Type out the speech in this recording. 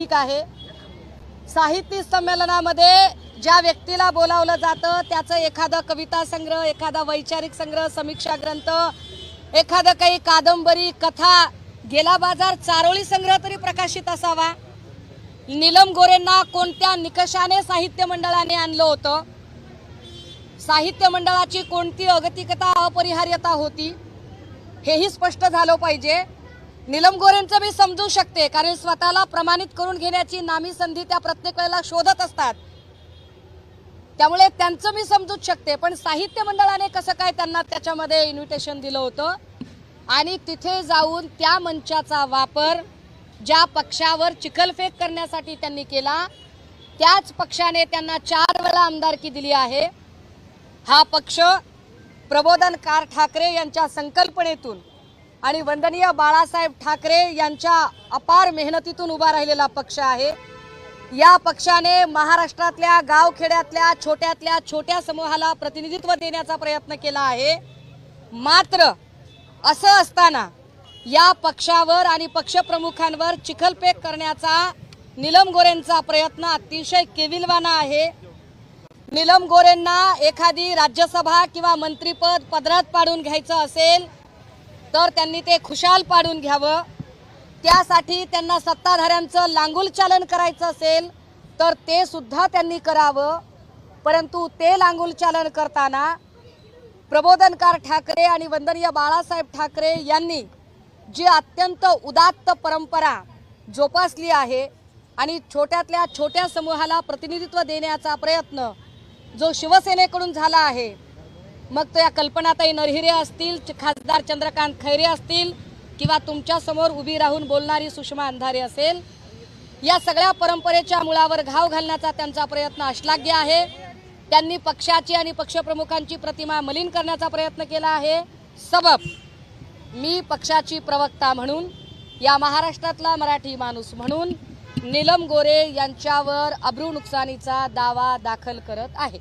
ठीक आहे. साहित्य संमेलनामध्ये ज्या व्यक्तीला बोलावलं जातं त्याचं एखादं कविता संग्रह एखादा वैचारिक संग्रह समीक्षा ग्रंथ एखादं काही कादंबरी कथा गेला बाजार चारोळी संग्रह तरी प्रकाशित असावा. नीलम गोरेंना कोणत्या निकषाने साहित्य मंडळाने आणलं होतं? साहित्य मंडळाची कोणती अगतिकता अपरिहार्यता होती? हेही स्पष्ट झालं पाहिजे. नीलम गोरेंचं मी समजू शकते कारण स्वतःला प्रमाणित करून घेण्याची नामी संधी त्या प्रत्येक वेळेला शोधत असतात. त्यामुळे त्यांचं मी समजूच शकते पण साहित्य मंडळाने कसं काय त्यांना त्याच्यामध्ये इन्व्हिटेशन दिलं होतं? आणि तिथे जाऊन त्या मंचाचा वापर ज्या पक्षावर चिखलफेक करण्यासाठी त्यांनी केला त्याच पक्षाने त्यांना चार वेळा आमदारकी दिली आहे. हा पक्ष प्रबोधनकार ठाकरे यांच्या संकल्पनेतून आणि वंदनीय बाळासाहेब ठाकरे यांच्या अपार मेहनतीतून उभा राहिलेला पक्ष आहे. या पक्षाने महाराष्ट्रातल्या गावखेड्यातल्या छोट्यातल्या छोट्या समूहाला प्रतिनिधित्व देण्याचा प्रयत्न केला आहे. मात्र असं असताना या पक्षावर आणि पक्षप्रमुखांवर चिखलपेक करण्याचा निलम गोरेंचा प्रयत्न अतिशय केविलवाना आहे. निलम गोरेंना एखादी राज्यसभा किंवा मंत्रीपद पदरात पाडून घ्यायचं असेल तर त्यांनी ते खुशाल पाडून घ्यावं. त्यासाठी त्यांना सत्ताधाऱ्यांचं लांगुल चालन करायचं असेल तर ते सुद्धा त्यांनी करावं. परंतु ते लांगुल चालन करताना प्रबोधनकार ठाकरे आणि वंदनीय बाळासाहेब ठाकरे यांनी जी अत्यंत उदात्त परंपरा जोपासली आहे आणि छोट्यातल्या छोट्या समूहाला प्रतिनिधित्व देण्याचा प्रयत्न जो शिवसेनेकडून झाला आहे मग तो या कल्पनाताई नरहिरे असतील च- खासदार चंद्रकांत खैरे असतील किंवा तुमच्यासमोर उभी राहून बोलणारी सुषमा अंधारे असेल या सगळ्या परंपरेच्या मुळावर घाव घालण्याचा त्यांचा प्रयत्न अश्लाघ्य आहे. त्यांनी पक्षाची आणि पक्षप्रमुखांची प्रतिमा मलिन करण्याचा प्रयत्न केला आहे. सबब मी पक्षाची प्रवक्ता म्हणून या महाराष्ट्रातला मराठी माणूस म्हणून नीलम गोरे यांच्यावर अब्रू नुकसानीचा दावा दाखल करत आहे.